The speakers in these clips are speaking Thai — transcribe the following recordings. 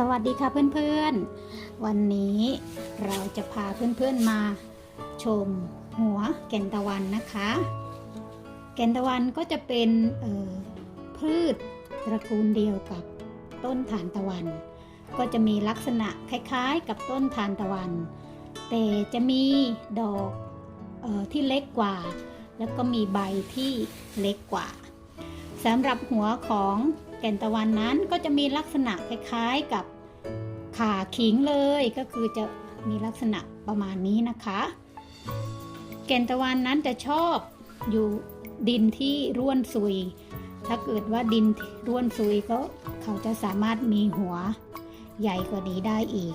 สวัสดีค่ะเพื่อนๆ วันนี้เราจะพาเพื่อนๆมาชมหัวแก่นตะวันนะคะ แก่นตะวันก็จะเป็นพืชตระกูลเดียวกับต้นทานตะวัน ก็จะมีลักษณะคล้ายๆ กับต้นทานตะวัน แต่จะมีดอกออที่เล็กกว่า แล้วก็มีใบที่เล็กกว่าสำหรับหัวของ ก่นตะวันนั้นก็จะมีลักษณะคล้ายๆกับขาขิงเลยก็คือจะมีลักษณะประมาณนี้นะคะ แก่นตะวันนั้นจะชอบอยู่ดินที่ร่วนซุย ถ้าเกิดว่าดินร่วนซุยก็เขาจะสามารถมีหัวใหญ่กว่านี้ได้อีก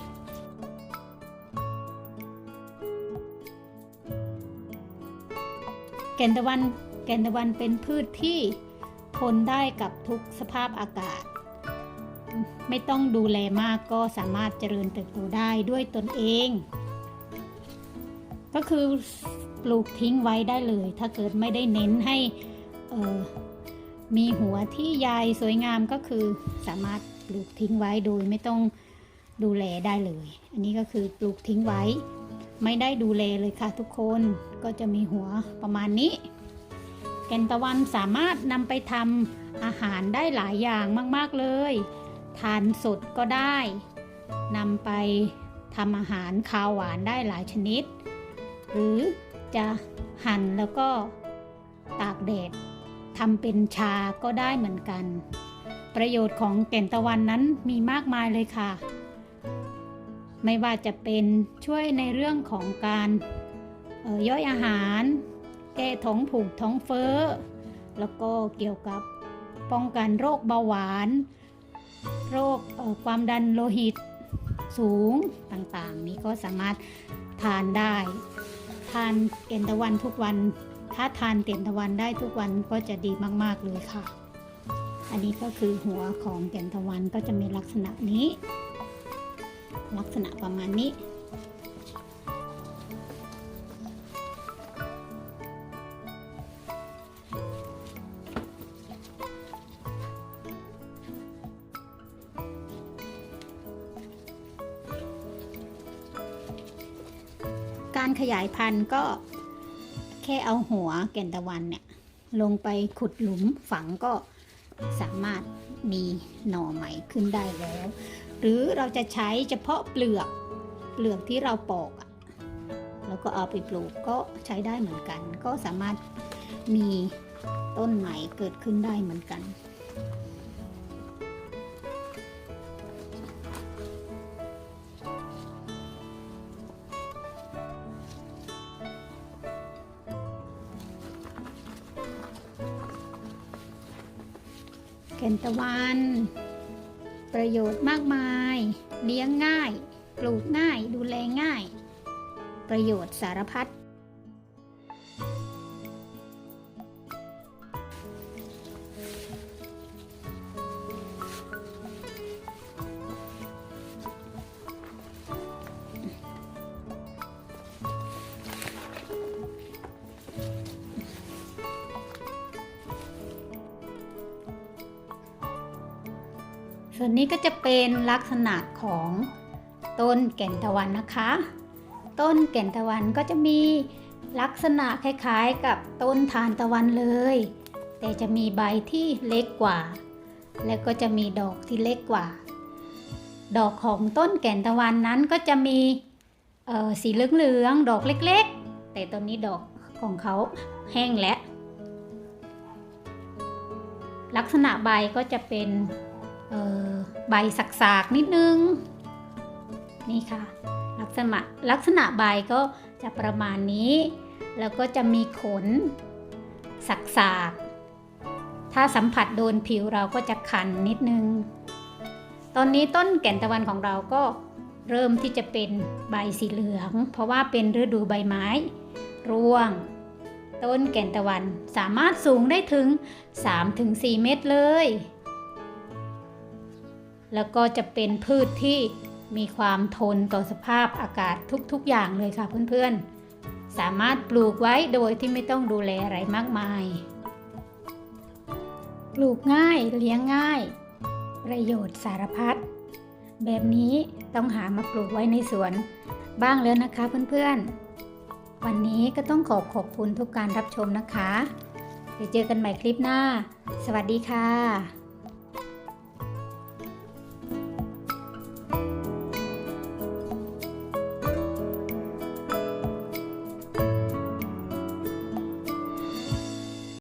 แก่นตะวันแก่นตะวันเป็นพืชที่ ทนได้กับทุกสภาพอากาศ ไม่ต้องดูแลมากก็สามารถเจริญเติบโตได้ด้วยตนเอง ก็คือปลูกทิ้งไว้ได้เลย ถ้าเกิดไม่ได้เน้นให้มีหัวที่ใหญ่สวยงามก็คือสามารถปลูกทิ้งไว้โดยไม่ต้องดูแลได้เลย อันนี้ก็คือปลูกทิ้งไว้ ไม่ได้ดูแลเลยค่ะทุกคนก็จะมีหัวประมาณนี้ แก่นตะวันสามารถนำไปทำอาหารได้หลายอย่างมาก ๆ เลย ทานสดก็ได้นำไปทำอาหารคาวหวานได้หลายชนิด หรือจะหั่นแล้วก็ตากแดดทำเป็นชาก็ได้เหมือนกัน ประโยชน์ของแก่นตะวันนั้นมีมากมายเลยค่ะ ไม่ว่าจะเป็นช่วยในเรื่องของการออย่อยอาหาร แก้ท้องผูกท้องเฟ้อ แล้วก็เกี่ยวกับป้องกันโรคเบาหวาน โรคความดันโลหิตสูงต่างๆ นี้ก็สามารถทานได้ ทานเต็นตะวันทุกวัน ถ้าทานเต็นตะวันได้ทุกวันก็จะดีมาก ๆ เลยค่ะ อันนี้ก็คือหัวของเต็นตะวันก็จะมีลักษณะนี้ ลักษณะประมาณนี้ การขยายพันธุ์ก็แค่เอาหัวแก่นตะวันเนี่ยลงไปขุดหลุมฝังก็สามารถมีหน่อใหม่ขึ้นได้แล้ว หรือเราจะใช้เฉพาะเปลือกเปลือกที่เราปอกอะแล้วก็เอาไปปลูกก็ใช้ได้เหมือนกัน ก็สามารถมีต้นใหม่เกิดขึ้นได้เหมือนกัน แก่นตะวัน ประโยชน์มากมาย เลี้ยงง่าย ปลูกง่าย ดูแลง่าย ประโยชน์สารพัด ส่วนนี้ก็จะเป็นลักษณะของต้นแก่นตะวันนะคะ ต้นแก่นตะวันก็จะมีลักษณะคล้ายๆ กับต้นทานตะวันเลย แต่จะมีใบที่เล็กกว่า และก็จะมีดอกที่เล็กกว่า ดอกของต้นแก่นตะวันนั้นก็จะมีสีเหลืองๆดอกเล็กๆ แต่ตอนนี้ดอกของเขาแห้งแล้วลักษณะใบก็จะเป็น ใบสักๆนิดนึง นี่ค่ะ ลักษณะลักษณะใบก็จะประมาณนี้ แล้วก็จะมีขน สักๆ ถ้าสัมผัสโดนผิวเราก็จะคันนิดนึง ตอนนี้ต้นแก่นตะวันของเราก็เริ่มที่จะเป็นใบสีเหลือง เพราะว่าเป็นฤดูใบไม้ ร่วง ต้นแก่นตะวันสามารถสูงได้ถึง 3-4 เมตรเลย แล้วก็จะเป็นพืชที่มีความทนต่อสภาพอากาศทุกๆอย่างเลยค่ะเพื่อนๆ สามารถปลูกไว้โดยที่ไม่ต้องดูแลอะไรมากมาย ปลูกง่ายเลี้ยงง่าย ประโยชน์สารพัดแบบนี้ต้องหามาปลูกไว้ในสวนบ้างแล้วนะคะเพื่อนๆ วันนี้ก็ต้องขอบขอบคุณทุกการรับชมนะคะ เดี๋ยวเจอกันใหม่คลิปหน้า สวัสดีค่ะ